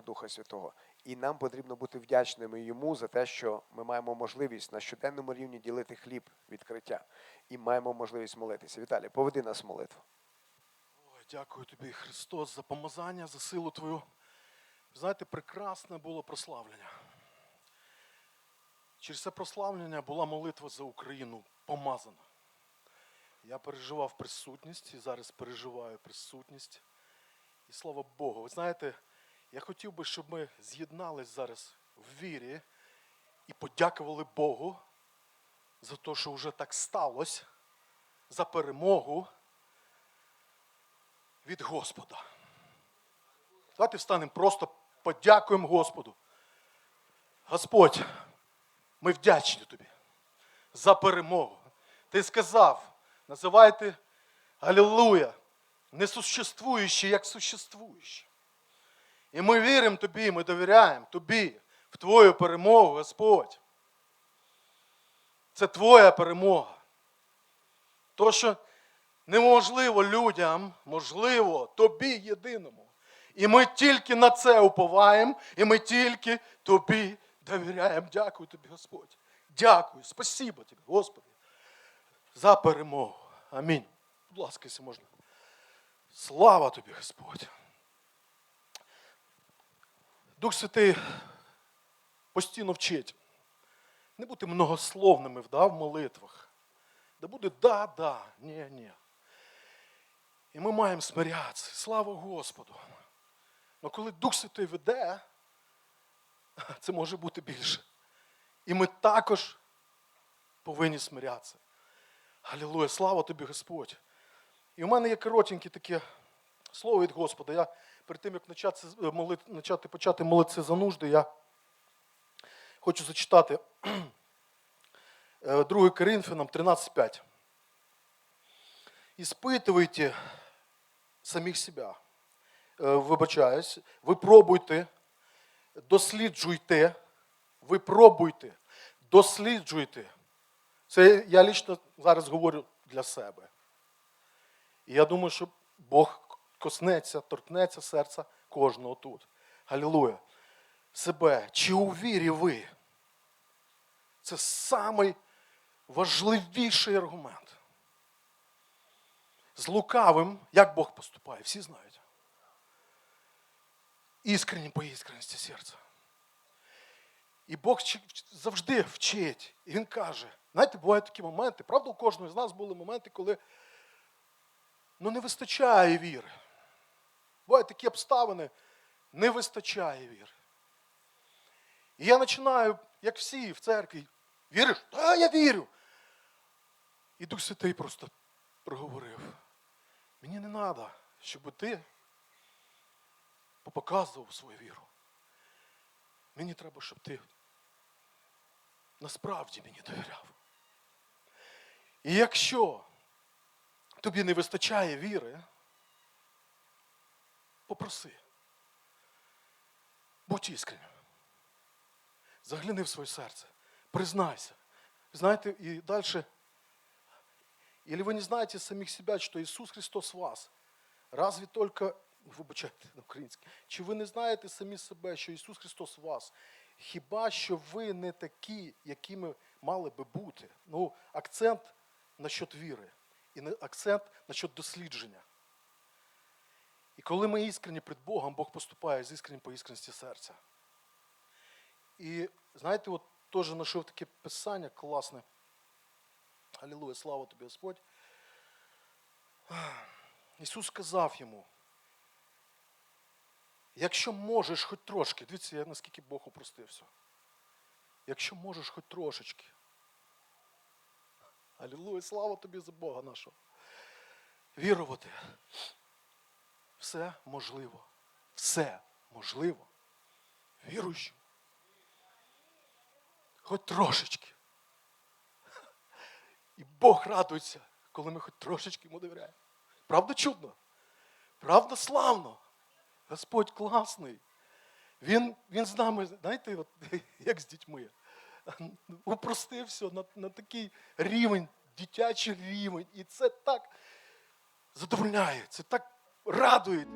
Духа Святого. І нам потрібно бути вдячними йому за те, що ми маємо можливість на щоденному рівні ділити хліб відкриття і маємо можливість молитися. Віталій, поведи нас в молитву. Ой, дякую тобі, Христос, за помазання, за силу Твою. Знаєте, прекрасне було прославлення. Через це прославлення була молитва за Україну помазана. Я переживав присутність і зараз переживаю присутність. І слава Богу. Ви знаєте, я хотів би, щоб ми з'єднались зараз в вірі і подякували Богу за те, що вже так сталося, за перемогу від Господа. Давайте встанемо, просто подякуємо Господу. Господь, ми вдячні тобі за перемогу. Ти сказав, називайте Алілуя, несуществуюче, як существуюче. І ми віримо тобі, ми довіряємо тобі, в твою перемогу, Господь. Це твоя перемога. То, що неможливо людям, можливо, тобі єдиному. І ми тільки на це уповаємо, і ми тільки тобі довіряємо. Дякую тобі, Господь. Дякую, спасибо тобі, Господи, за перемогу. Амінь. Будь ласка, якщо можна. Слава тобі, Господь. Дух Святий постійно вчить. Не бути многословними да, в молитвах. Да буде да, да, ні, ні. І ми маємо смирятися. Слава Господу. Але коли Дух Святий веде, це може бути більше. І ми також повинні смирятися. Алілуя, слава тобі, Господь. І у мене є коротеньке таке слово від Господа. Я перед тим, як почати, почати, почати молитися за нужди, я хочу зачитати 2 Коринфянам 13.5. Испытывайте самих себя. Е, Вибачаюсь, ви пробуйте, досліджуйте, ви пробуйте, досліджуйте. Це я лично зараз говорю для себе. І я думаю, що Бог коснеться, торкнеться серця кожного тут. Галілуя. Себе. Чи у вірі ви? Це самий важливіший аргумент. З лукавим, як Бог поступає, всі знають. Іскренні по іскренності серця. І Бог завжди вчить. І Він каже, знаєте, бувають такі моменти, правда, у кожного з нас були моменти, коли ну, не вистачає віри. Бувають такі обставини, не вистачає віри. І я починаю, як всі в церкві, віриш? Та я вірю. І Дух Святий просто проговорив. Мені не треба, щоб ти показував свою віру. Мені треба, щоб ти насправді мені довіряв. І якщо тобі не вистачає віри, попроси. Будь іскреннім. Загляни в своє серце. Признайся. Знаете, и дальше. Или вы не знаете самих себя, что Иисус Христос вас? Разве только, вибачайте на українській, чи ви не знаєте самі себе, що Ісус Христос вас? Хіба що ви не такі, якими мали би бути? Ну, акцент насчет віри і акцент насчет дослідження. І коли ми іскренні перед Богом, Бог поступає з іскреннім по іскренності серця. І знаєте, от теж знайшов таке писання класне. Алілуя, слава тобі, Господь. Ісус сказав йому, якщо можеш хоч трошки, дивіться, наскільки Бог упростив все. Якщо можеш хоч трошечки. Алілуя, слава тобі за Бога нашого. Вірувати. Все можливо. Все можливо. Віруючим. Хоч трошечки. І Бог радується, коли ми хоч трошечки йому довіряємо. Правда чудно? Правда славно? Господь класний. Він, він з нами, знаєте, от, як з дітьми. Упростив все на, на такий рівень, дитячий рівень. І це так задовольняє, це так радує.